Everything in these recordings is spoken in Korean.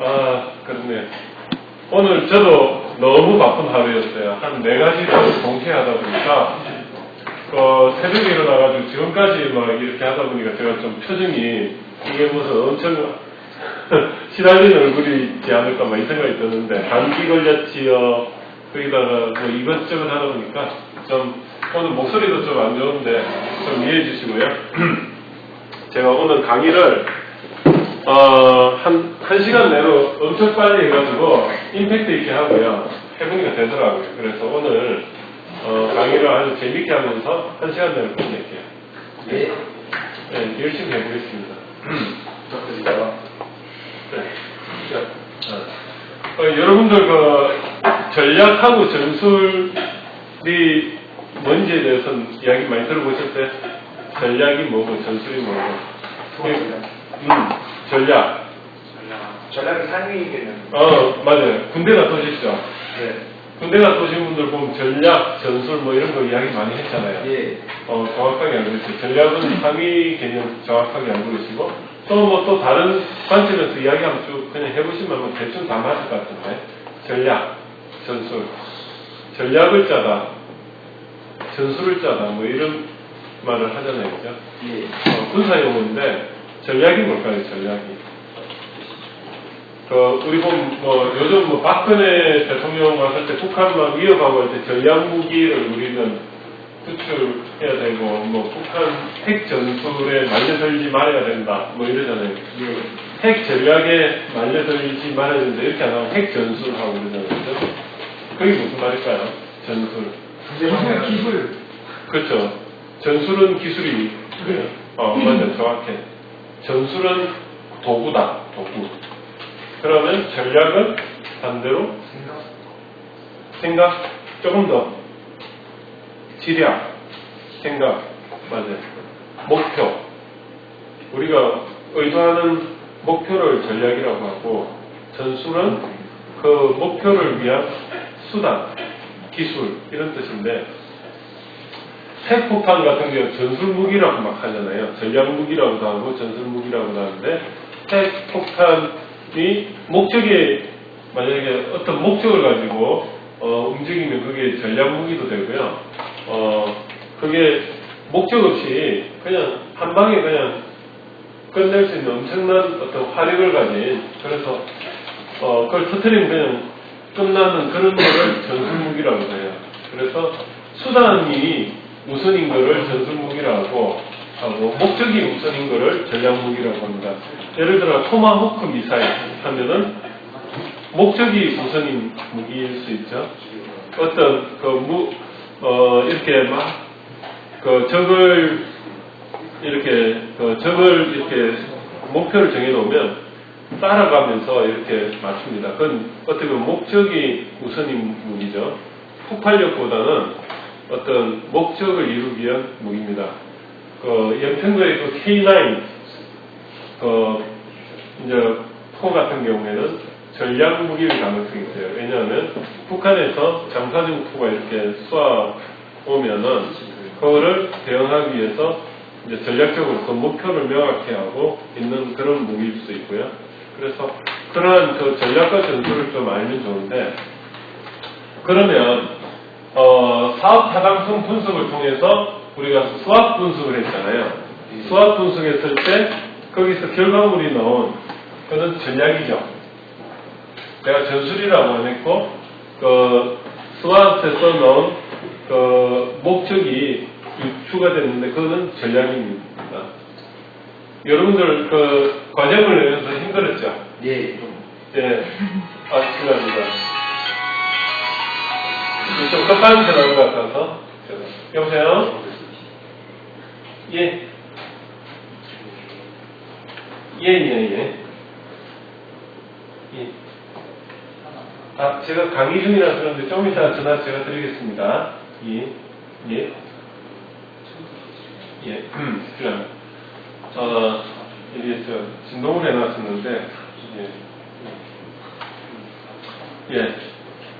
아, 그렇네. 오늘 저도 너무 바쁜 하루였어요. 한 네 가지 를 동시에 하다 보니까, 어, 새벽에 일어나가지고 지금까지 막 이렇게 하다 보니까 제가 좀 표정이 이게 무슨 엄청 시달리는 얼굴이지 않을까 막 이 생각이 드는데, 감기 걸렸지요. 거기다가 뭐 이것저것 하다 보니까 좀 오늘 목소리도 좀 안 좋은데 좀 이해해 주시고요. 제가 오늘 강의를 어, 한, 한 시간 내로 엄청 빨리 해가지고 임팩트 있게 하고요. 해보니까 되더라고요. 그래서 오늘 어, 강의를 아주 재밌게 하면서 한 시간 내로 끝낼게요. 예. 네, 열심히 해보겠습니다. 부탁드립니다. 네. 자, 어, 어, 여러분들 그 전략하고 전술이 뭔지에 대해서는 이야기 많이 들어보셨어요? 전략이 뭐고 전술이 뭐고? 음, 전략. 전략이 상위이겠는. 어, 맞아요. 군대 갔다 오셨죠? 네. 군대 갔다 오신 분들 보면 전략, 전술 뭐 이런 거 이야기 많이 했잖아요. 예. 어, 정확하게 알고 계시죠. 전략은 상위 개념 정확하게 알고 계시고, 또 뭐 또 다른 관점에서 이야기하면 쭉 그냥 해보시면 뭐 대충 다 맞을 것 같은데, 전략, 전술. 전략을 짜다, 전술을 짜다, 뭐 이런 말을 하잖아요. 그죠? 예. 어, 군사 용어인데, 전략이 뭘까요, 전략이? 그, 우리 보면, 뭐, 요즘 뭐, 박근혜 대통령 왔을 때 북한 막 위협하고 할 때 전략 무기를 우리는 구출해야 되고, 뭐, 북한 핵 전술에 말려들지 말아야 된다, 뭐 이러잖아요. 예. 핵 전략에 말려들지 말아야 된다, 이렇게 안 하고 핵 전술하고 그러잖아요. 그죠? 그게 무슨 말일까요? 전술. 기술, 기술. 그렇죠. 전술은 기술이, 어, 맞아, 정확해. 전술은 도구다, 도구. 그러면 전략은 반대로 생각, 조금 더. 지략, 생각, 맞아요. 목표. 우리가 의도하는 목표를 전략이라고 하고, 전술은 그 목표를 위한 수단, 기술, 이런 뜻인데, 핵폭탄 같은 경우 전술 무기라고 막 하잖아요. 전략 무기라고도 하고 전술 무기라고도 하는데 핵폭탄이 목적이 만약에 어떤 목적을 가지고 어, 움직이면 그게 전략 무기도 되고요. 어, 그게 목적 없이 그냥 한 방에 그냥 끝낼 수 있는 엄청난 어떤 화력을 가진 그래서 어, 그걸 터트리면 그냥 끝나는 그런 거를 전술 무기라고 해요. 그래서 수단이 우선인 거를 전술 무기라고 하고 목적이 우선인 거를 전략 무기라고 합니다. 예를 들어 토마호크 미사일 하면은 목적이 우선인 무기일 수 있죠. 어떤 그 무, 어, 이렇게 막, 그 적을, 이렇게, 그 적을 이렇게 목표를 정해놓으면 따라가면서 이렇게 맞춥니다. 그건 어떻게 보면 목적이 우선인 무기죠. 폭발력보다는 어떤 목적을 이루기 위한 무기입니다. 그 연평도의 그 K9, 그 이제 포 같은 경우에는 전략 무기일 가능성이 있어요. 왜냐하면 북한에서 잠사정 포가 이렇게 쏘아 오면은 그거를 대응하기 위해서 이제 전략적으로 그 목표를 명확히 하고 있는 그런 무기일 수 있고요. 그래서 그러한 그 전략과 전술을 좀 알면 좋은데 그러면 어, 사업 타당성 분석을 통해서 우리가 수학 분석을 했잖아요. 수학 분석했을 때 거기서 결과물이 나온 그는 전략이죠. 내가 전술이라고 안 했고 그 수학에서 넣은 그 목적이 유추가 됐는데 그거는 전략입니다. 여러분들 그 과정을 내면서 힘들었죠? 예. 예, 아, 죄송합니다. 좀 급한 전화인 것 같아서. 여보세요? 예. 예, 예, 예. 예. 아, 제가 강의 중이라서 그런데 좀 이따 전화 제가 드리겠습니다. 예. 예. 예. 음, 그럼. 어, 이게 저, 진동을 해놨었는데, 예. 예.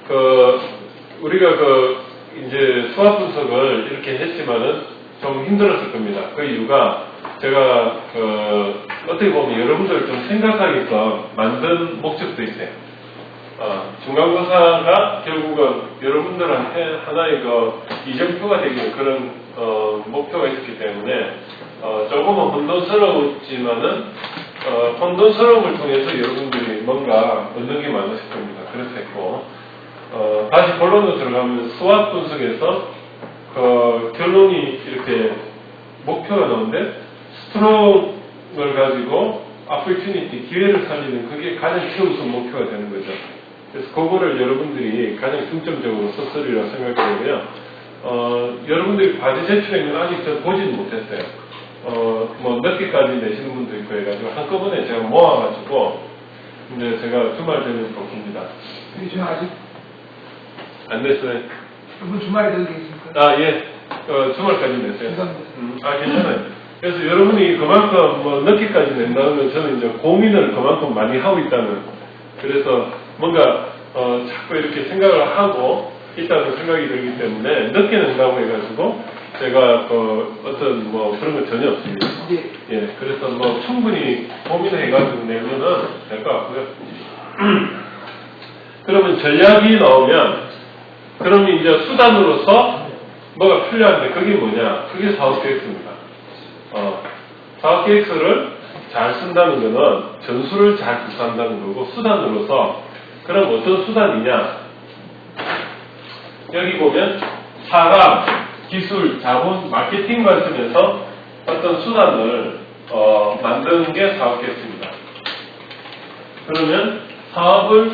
그, 우리가 그, 이제 수학 분석을 이렇게 했지만은 좀 힘들었을 겁니다. 그 이유가 제가 그 어떻게 보면 여러분들 좀 생각하게끔 만든 목적도 있어요. 어, 중간고사가 결국은 여러분들한테 하나의 그 이정표가 되기는 그런 어, 목표가 있었기 때문에 어, 조금은 혼돈스러웠지만은 어, 혼돈스러움을 통해서 여러분들이 뭔가 얻는 게 많으실 겁니다. 했고 어, 다시 본론으로 들어가면 수학 분석에서 그 결론이 이렇게 목표가 나오는데 스트롱을 가지고 opportunity, 기회를 살리는 그게 가장 최우선 목표가 되는 거죠. 그래서 그거를 여러분들이 가장 중점적으로 썼으리라 생각되고요. 어, 여러분들이 과제 제출한 건 아직 저 보지는 못했어요. 어, 뭐몇 개까지 내시는 분도 있고 해가지고 한꺼번에 제가 모아가지고 이제 제가 주말 되면 봅니다. 근데 저는 아직 안 됐어요. 이번 주말에 되고 계십니까? 아, 예. 어, 주말까지 냈어요. 음, 아, 괜찮아요. 그래서 여러분이 그만큼 뭐 늦게까지 낸다는 건 저는 이제 고민을 그만큼 많이 하고 있다는. 그래서 뭔가, 어, 자꾸 이렇게 생각을 하고 있다는 생각이 들기 때문에 늦게 낸다고 해가지고 제가 그 어떤 뭐 그런 건 전혀 없습니다. 이제 예, 그래서 뭐 충분히 고민해가지고 내면은 될 것 같고요. 그러면 전략이 나오면, 그러면 이제 수단으로서 뭐가 필요한데 그게 뭐냐? 그게 사업 계획서입니다. 어, 사업 계획서를 잘 쓴다는 거는 전술을 잘 구사한다는 거고 수단으로서 그럼 어떤 수단이냐? 여기 보면 사람, 기술, 자본, 마케팅 관점에서 어떤 수단을 어, 만드는 게 사업 계획서입니다. 그러면 사업을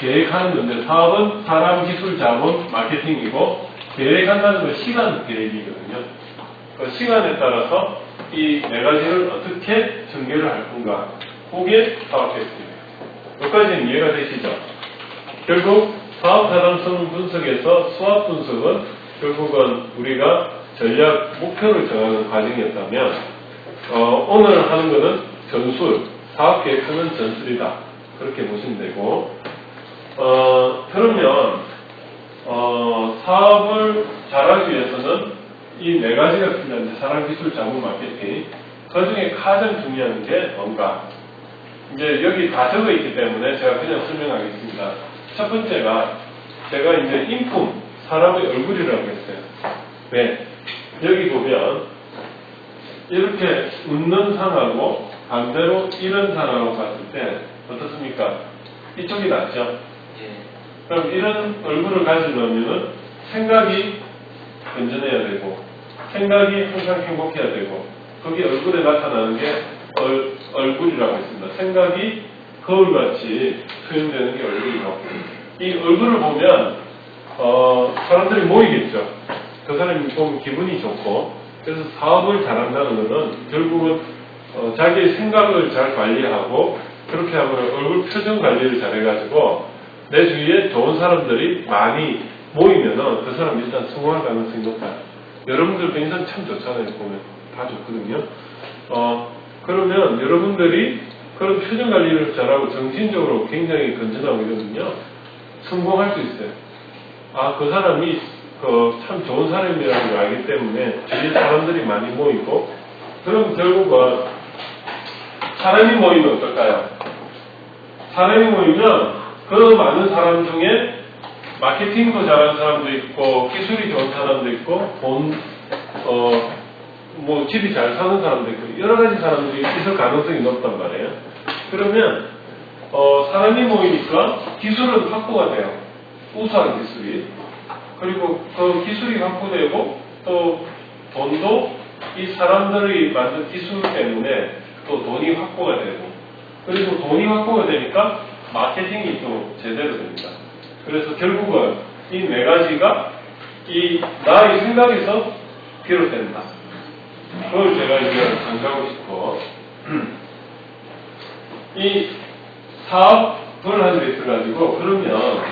계획하는 건데 사업은 사람, 기술, 자본, 마케팅이고 계획한다는 건 시간 계획이거든요. 그 시간에 따라서 이 네 가지를 어떻게 전개를 할 건가 그게 사업 계획서입니다. 여기까지는 이해가 되시죠? 결국 사업 타당성 분석에서 수학 분석은 결국은 우리가 전략 목표를 정하는 과정이었다면 어, 오늘 하는 것은 전술, 사업 계획서는 전술이다. 그렇게 보시면 되고 어, 그러면 어, 사업을 잘하기 위해서는 이 네 가지가 필요한데 사람, 기술, 자본, 마케팅 그 중에 가장 중요한 게 뭔가 이제 여기 다 적어 있기 때문에 제가 그냥 설명하겠습니다. 첫 번째가 제가 이제 인품, 사람의 얼굴이라고 했어요. 네. 여기 보면 이렇게 웃는 상하고 반대로 이런 상하고 봤을 때 어떻습니까? 이쪽이 낫죠? 그럼 이런 얼굴을 가지려면은 생각이 건전해야 되고 생각이 항상 행복해야 되고 거기 얼굴에 나타나는 게 얼, 얼굴이라고 했습니다. 생각이 거울같이 표현되는 게 얼굴이고 이 얼굴을 보면 어, 사람들이 모이겠죠. 그 사람이 보면 기분이 좋고 그래서 사업을 잘한다는 것은 결국은 어, 자기의 생각을 잘 관리하고 그렇게 하면 얼굴 표정 관리를 잘해가지고 내 주위에 좋은 사람들이 많이 모이면은 그 사람 일단 성공할 가능성이 높다. 여러분들도 인상 참 좋잖아요. 보면 다 좋거든요. 어, 그러면 여러분들이 그런 표정 관리를 잘하고 정신적으로 굉장히 건전하고 이러면요. 성공할 수 있어요. 아, 그 사람이 그 참 좋은 사람이라는 걸 알기 때문에 주위에 사람들이 많이 모이고 그럼 결국은 사람이 모이면 어떨까요? 사람이 모이면 그 많은 사람 중에 마케팅도 잘하는 사람도 있고 기술이 좋은 사람도 있고 돈, 어, 뭐 집이 잘 사는 사람도 있고 여러 가지 사람들이 있을 가능성이 높단 말이에요. 그러면 어, 사람이 모이니까 기술은 확보가 돼요. 우수한 기술이. 그리고 그 기술이 확보되고 또 돈도 이 사람들이 만든 기술 때문에 또 돈이 확보가 되고 그리고 돈이 확보가 되니까 마케팅이 또 제대로 됩니다. 그래서 결국은 이 네 가지가 이 나의 생각에서 비롯된다. 그걸 제가 이제 강조하고 싶고 이 사업을 하는 데 있어가지고 그러면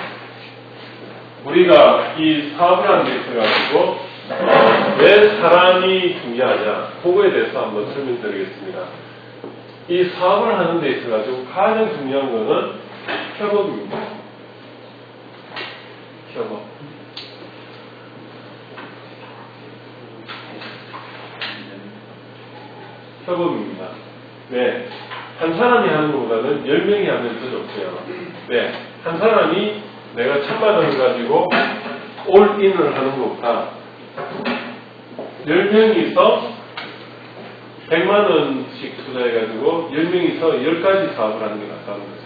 우리가 이 사업을 하는 데 있어가지고 어, 왜 사람이 중요하냐 그거에 대해서 한번 설명드리겠습니다. 이 사업을 하는 데 있어가지고 가장 중요한 거는 협업입니다. 협업. 협업입니다. 왜? 한 사람이 하는 것보다는 열 명이 하면 더 좋고요. 왜? 한 사람이 내가 천만 원을 가지고 올인을 하는 것보다 열 명이서 100만 원씩 투자해가지고 10명이서 10가지 사업을 하는 게 낫다는 거죠.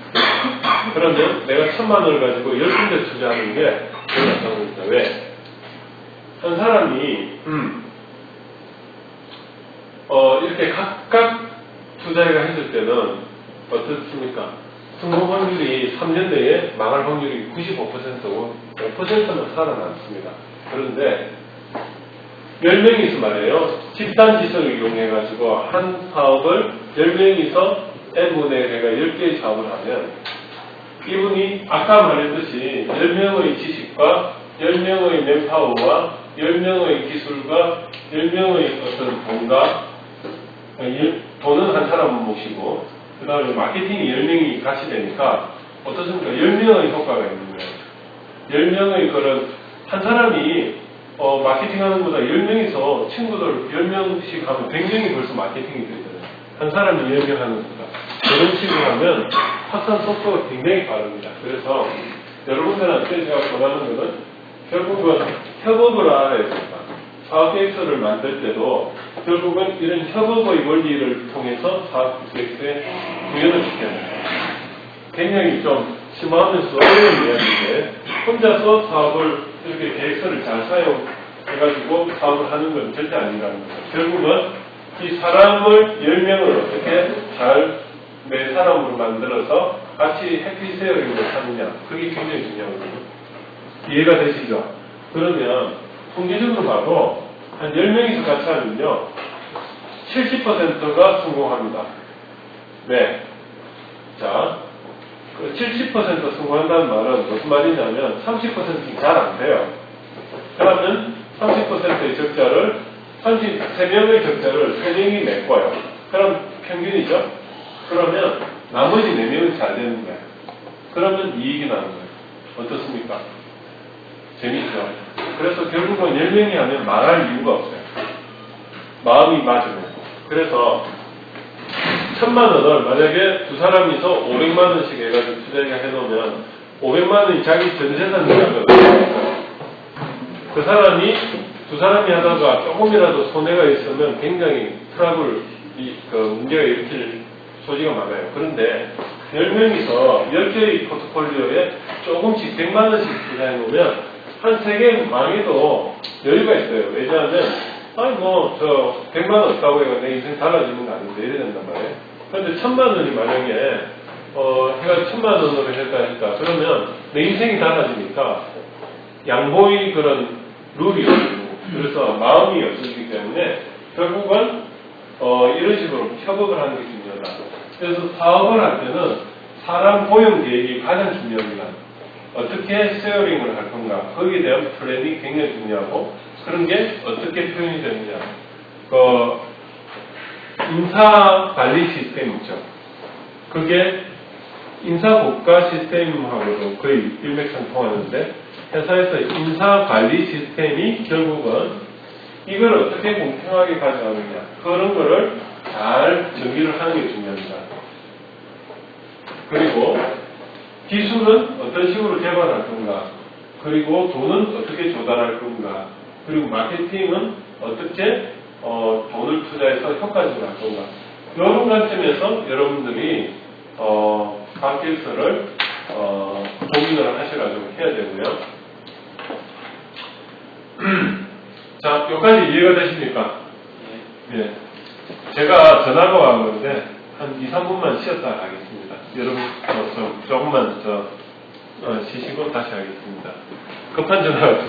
그러면 내가 1000만 원을 가지고 10군데 투자하는 게더 낫다는 겁니다. 왜? 한 사람이 음, 어, 이렇게 각각 투자가 했을 때는 어떻습니까? 성공 확률이 3년 내에 망할 확률이 95%고 5%만 살아남습니다. 그런데 10명이서 말이에요. 집단 지성을 이용해가지고 한 사업을 10명이서 N분의 내가 10개의 사업을 하면 이분이 아까 말했듯이 10명의 지식과 10명의 맨파워와 10명의 기술과 10명의 어떤 돈과 일- 돈은 한 사람 모시고 그 다음에 마케팅이 10명이 같이 되니까 어떻습니까? 10명의 효과가 있는 거예요. 10명의 그런 한 사람이 어, 마케팅하는 것보다 10명이서 친구들 10명씩 하면 100명이 벌써 마케팅이 되잖아요. 한 사람이 10명 하는 것보다. 그런 식으로 하면 확산 속도가 굉장히 빠릅니다. 그래서 여러분들한테 제가 권하는 것은 결국은 협업을 알아야 됩니다. 사업 계획서를 만들 때도 결국은 이런 협업의 원리를 통해서 사업 계획서에 구현을 시켜야 됩니다. 굉장히 좀 심하면서 어려운 이야기인데 혼자서 사업을 이렇게 계획서를 잘 사용해가지고 사업을 하는 건 절대 아니라는 거죠. 결국은 이 사람을 10명을 어떻게 잘 내 사람으로 만들어서 같이 해피 세어링을 하느냐 그게 굉장히 중요하거든요. 이해가 되시죠? 그러면 통계적으로 봐도 한 10명이서 같이 하면요 70%가 성공합니다. 네. 자, 그 70% 성공한다는 말은 무슨 말이냐면 30%는 잘 안 돼요. 그러면 30%의 적자를 33명의 적자를 3명이 메꿔요. 그럼 평균이죠. 그러면 나머지 4명은 잘 되는 거예요. 그러면 이익이 나는 거예요. 어떻습니까? 재밌죠? 그래서 결국은 10명이 하면 말할 이유가 없어요. 마음이 맞으면. 그래서 천만 원을 만약에 두 사람이서 500만 원씩 해가지고 투자를 해놓으면 500만 원이 자기 전 재산이라면 그 사람이 두 사람이 하다가 조금이라도 손해가 있으면 굉장히 트러블 이, 그 문제가 일으킬 소지가 많아요. 그런데 10명이서 10개의 포트폴리오에 조금씩 100만 원씩 투자해 놓으면 한 3개 망해도 여유가 있어요. 왜냐하면 아니 뭐 저 100만 원 없다고 해가 내 인생 달라지는 거 아닌데 이래 된단 말이에요. 그런데 천만 원이 만약에 어 해가 천만 원으로 했다 했다 그러면 내 인생이 달라지니까 양보의 그런 룰이 없고 그래서 마음이 없어지기 때문에 결국은 어, 이런 식으로 협업을 하는 게. 그래서 사업을 할 때는 사람 고용 계획이 가장 중요합니다. 어떻게 세어링을 할 건가 거기에 대한 플랜이 굉장히 중요하고 그런 게 어떻게 표현이 되느냐 그 인사 관리 시스템 있죠. 그게 인사 국가 시스템하고도 거의 일맥상통하는데 회사에서 인사 관리 시스템이 결국은 이걸 어떻게 공평하게 가져가느냐 그런 거를 잘 정리를 하는 게 중요합니다. 그리고 기술은 어떤 식으로 개발할 건가 그리고 돈은 어떻게 조달할 건가 그리고 마케팅은 어떻게 어, 돈을 투자해서 효과적으로 할 건가 이런 관점에서 여러분들이 어, 관계서를 어, 고민을 하셔가지고 해야 되고요. 자, 여기까지 이해가 되십니까? 예. 제가 전화가 왔는데 한 2, 3분만 쉬었다 가겠습니다. 여러분 어, 좀 조금만 저 어, 쉬시고 다시 하겠습니다. 급한 전화가